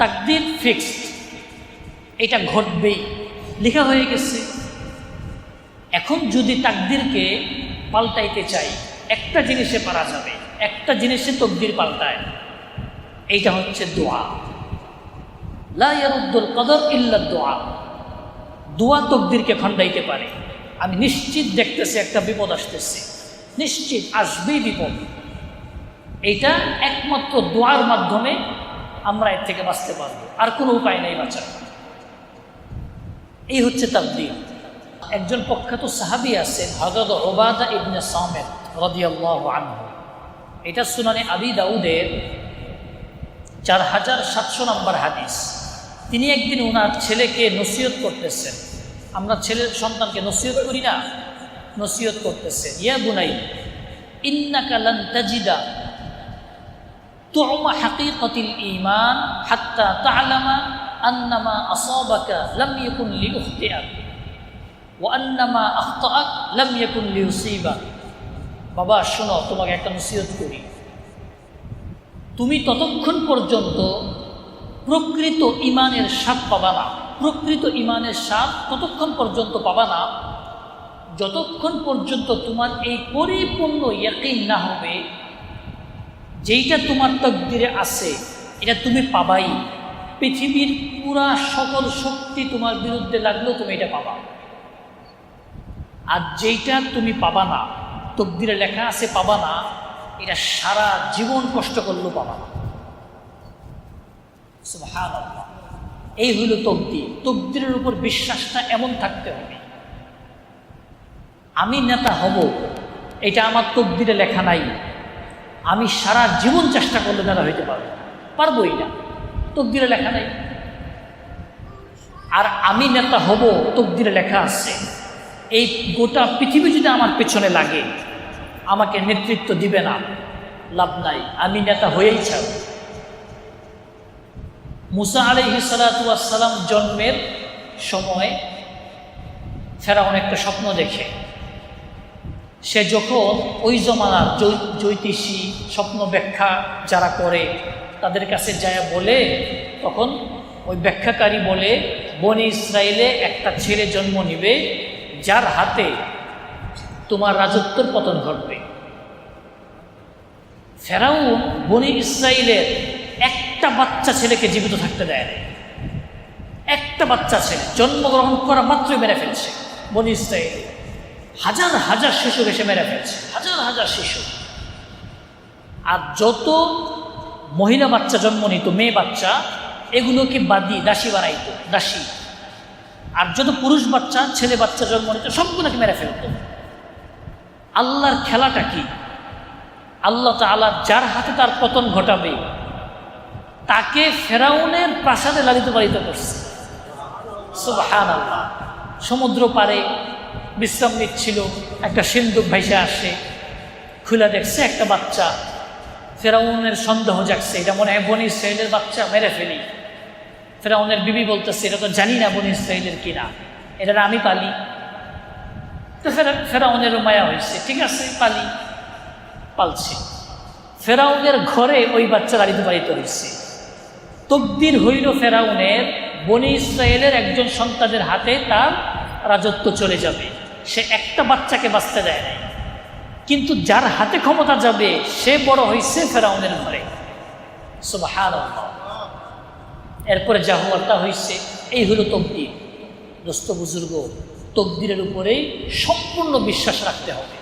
তাকদির fixed এটা ঘটবেই। লেখা হয়ে গেছে, এখন যদি তাকদিরকে পাল্টাইতে চাই, একটা জিনিসে পারা যাবে, একটা জিনিসে তকদির পাল্টায়। এইটা হচ্ছে দোয়া। লা ইয়ারুদ্দুল কদর ইল্লা দোয়া। দোয়া তকদিরকে খণ্ডাইতে পারে। আমি নিশ্চিত দেখতেছি, একটা বিপদ আসতেছে। নিশ্চিত আসবেই বিপদ। এইটা একমাত্র দোয়ার মাধ্যমে আমরা এর থেকে বাঁচতে পারব। আর কোনো উপায় নেই বাঁচার। এই হচ্ছে তাকদির একজন প্রখ্যাত সাহাবি আছেন হজরত ওবাদা ইবনে সামেদ রদিয়াল্লাহ এটা শুনানি আবি দাউদের চার হাজার সাতশো নম্বর হাদিস। তিনি একদিন ওনার ছেলেকে নসিহত করতেছেন। আমরা ছেলের সন্তানকে নসিহত করি না, নসিহত করতেছেন ইয়া বুনাই, ইন্নাকা লান তাজিদা তুমা হাকিকতিল ঈমান হাত্তা তা'লামা আন্নামা আসাবাকা লাম ইয়াকুন লিউখতিআক ওয়া আন্নামা আখতাআক লাম ইয়াকুন লিউসিবাক। বাবা, শোনো, তোমাকে একটা নসিহত করি। তুমি ততক্ষণ পর্যন্ত প্রকৃত ইমানের স্বাদ পাবা না। প্রকৃত ইমানের স্বাদ ততক্ষণ পর্যন্ত পাবা না, যতক্ষণ পর্যন্ত তোমার এই পরিপূর্ণ ইয়াকিন না হবে যেইটা তোমার তকদিরে আছে, এটা তুমি পাবাই। পৃথিবীর পুরা সকল শক্তি তোমার বিরুদ্ধে লাগলেও তুমি এটা পাবা। আর যেইটা তুমি পাবা না, তকদিরে লেখা আছে পাবা না, এটা সারা জীবন কষ্ট করলেও পাবা না। এই হইল তকদির। তকদিরের উপর বিশ্বাসটা এমন থাকতে হবে। আমি নেতা হব, এটা আমার তকদিরে লেখা নাই। আমি সারা জীবন চেষ্টা করলে নেতা হইতে পারব। পারবোই না। তকদিরে লেখা নেই। আর আমি নেতা হব, তকদিরে লেখা আছে। এই গোটা পৃথিবী যদি আমার পেছনে লাগে, আমাকে নেতৃত্ব দিবে না, লাভ নাই। আমি নেতা হয়েই ছাড়ব। মুসা আলহি সালাতাম জন্মের সময় ফেরাউন একটা স্বপ্ন দেখে। সে যখন ওই জমানার জ্যোতিষী স্বপ্ন ব্যাখ্যা যারা করে, তাদের কাছে যায় বলে, তখন ওই ব্যাখ্যাকারী বলে, বনি ইসরায়েলে একটা ছেলে জন্ম নিবে, যার হাতে তোমার রাজত্বর পতন ঘটবে। ফেরাউন বনি ইসরায়েলের একটা বাচ্চা ছেলেকে জীবিত থাকতে দেয় না একটা বাচ্চা ছেলে, জন্মগ্রহণ করা মাত্রই মেরে ফেলছে বনি ইসরায়েলে হাজার হাজার শিশু এসে মেরে ফেলছে, হাজার হাজার শিশু আর যত মহিলা বাচ্চা জন্ম নিত, মেয়ে বাচ্চা, এগুলোকে বাদি দাসী বানাইতো, দাসী। আর যত পুরুষ বাচ্চা, ছেলে বাচ্চা জন্ম নিত, সবগুলোকে মেরে ফেলত। আল্লাহর খেলাটা কি? আল্লাহ তাআলা যার হাতে তার পতন ঘটাবে, তাকে ফেরাউনের প্রাসাদে লালিত পালিত করছে। আল্লাহ সমুদ্র পারে বিশ্রাম নিচ্ছিল। একটা সিন্ধুক ভাইসে আসে খুলে দেখছে একটা বাচ্চা। ফেরাউনের সন্দেহ জাগছে। এটা মনে হয় বনি ইসরায়েলের বাচ্চা, মেরে ফেলি। ফেরাউনের বিবি বলতেছে, এটা তো জানি না বনি ইসরায়েলের কিনা এটা আমি পালি। তো ফেরা, ফেরাউনেরও মায়া হয়েছে। ঠিক আছে, পালি। পালছে। ফেরাউনের ঘরে ওই বাচ্চা লালিত পালিত হয়েছে। তকদির হইল ফেরাউনের বনি ইসরায়েলের একজন সন্তানের হাতে তার রাজত্ব চলে যাবে। সে একটা বাচ্চাকে বাঁচতে দেয় নাই। কিন্তু যার হাতে ক্ষমতা যাবে, সে বড় হয়েছে ফেরাউনের ঘরে। সুবহানাল্লাহ। এরপরে যা হওয়ার তা হয়েছে এই হলো তকদির। দোস্ত বুজুর্গ, তকদিরের উপরেই সম্পূর্ণ বিশ্বাস রাখতে হবে।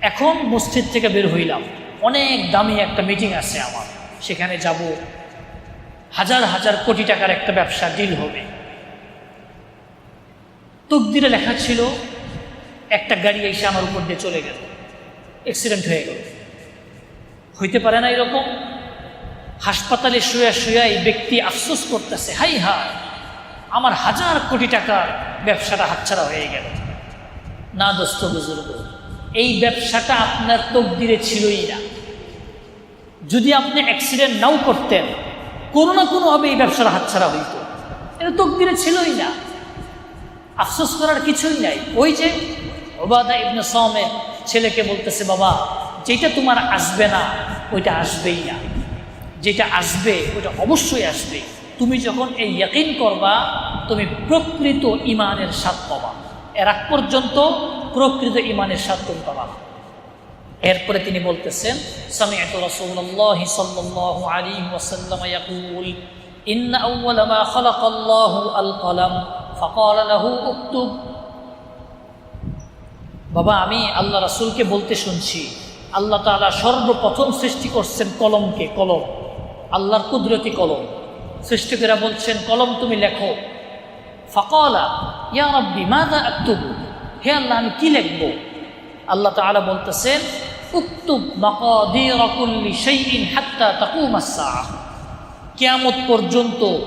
এখন মসজিদ থেকে বের হইলাম। অনেক দামি একটা মিটিং আছে আমার। সেখানে যাব। হাজার হাজার কোটি টাকার একটা ব্যবসা ডিল হবে। তকদিরে লেখা ছিল, একটা গাড়ি এসে আমার উপর দিয়ে চলে গেল। অ্যাক্সিডেন্ট হয়ে গেল। হইতে পারে না এরকম। হাসপাতালে শুয়ে শুয়ে এই ব্যক্তি আফসোস করতেছে, হাই হা আমার হাজার কোটি টাকার ব্যবসাটা হাতছাড়া হয়ে গেল। না দোস্ত বুজুর্গ, এই ব্যবসাটা আপনার তকদিরে ছিলই না। যদি আপনি অ্যাক্সিডেন্ট নাও করতেন, কোনো না কোনোভাবে এই ব্যবসাটা হাতছাড়া হইত। এটা তকদিরে ছিলই না। আফসোস করার কিছুই নাই। ওই যে ওবাদা ইবনে সমের ছেলেকে বলতেছে, বাবা যেটা তোমার আসবে না, ওইটা আসবেই না। যেটা আসবে, ওইটা অবশ্যই আসবে। তুমি যখন এই ইয়াকিন করবা, তুমি প্রকৃত ইমানের স্বাদ পাবা। এর আগ পর্যন্ত প্রকৃত ইমানের স্বাদ তুমি পাবা এরপরে তিনি বলতেছেন সামি'ত রাসূলুল্লাহ সাল্লাল্লাহু আলাইহি ওয়াসাল্লাম ইয়াকুল ইন আউওয়াল খালাকাল্লাহু আল কলম ফাকাল লাহু, উক্তুব। বাবা, আমি আল্লাহ রাসূলকে বলতে শুনছি, আল্লাহ তাআলা সর্বপ্রথম সৃষ্টি করছেন কলমকে, কলম। আল্লাহর কুদরতি কলম। সৃষ্টিকেরা বলছেন, কলম তুমি লেখো। ফাকালা, ইয়া রাব্বি, মাযা আকতুবু? হে আল্লাহ, আমি কি লিখব? আল্লাহ তাআলা বলতেছেন, উক্তুব মাকাদির কুল্লি শাইইন হাত্তা তাকুম আস-সাআহ পর্যন্ত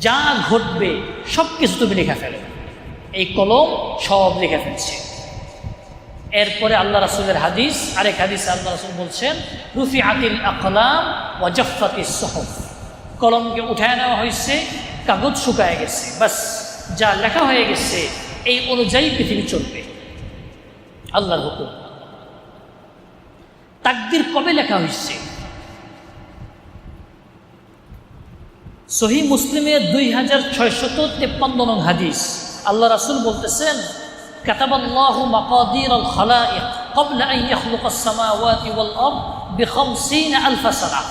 যা ঘটবে সব কিছু তুমি লেখা ফেলো। এই কলম সব লেখা ফেলছে। এরপরে আল্লাহ রাসূলের হাদিস, আরেক হাদিস আল্লাহ রাসূল বলছেন রুফি আতিল আকলাম ওয়াজাফাতি সহফ। কলমকে উঠায় নেওয়া হয়েছে, কাগজ শুকায় গেছে, বাস, যা লেখা হয়ে গেছে, এই অনুযায়ী পৃথিবী চলবে। আল্লাহর হুকুম। তাকদির কবে লেখা হয়েছে? সহি মুসলিমের দুই হাজার ছয়শত তেপ্পান্ন নং হাদিস আল্লাহ রাসুল বলতেছেন كتب الله مقادير الخلائق قبل أن يخلق السماوات والأرض بخمسين ألف سنة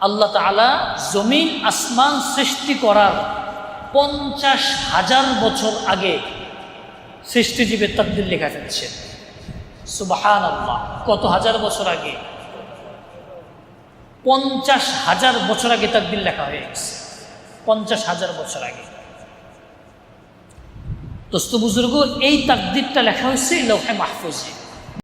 আল্লাহ তাআলা জমিন আসমান সৃষ্টি করার পঞ্চাশ হাজার বছর আগে সৃষ্টিজীবের তাকদির লেখা ফেলছে সুবাহান আল্লাহ কত হাজার বছর আগে পঞ্চাশ হাজার বছর আগে তাকদির লেখা হয়ে গেছে। পঞ্চাশ হাজার বছর আগে। দোস্ত বুজুর্গ, এই তাকদিরটা লেখা হয়েছে লৌহে মাহফুজে।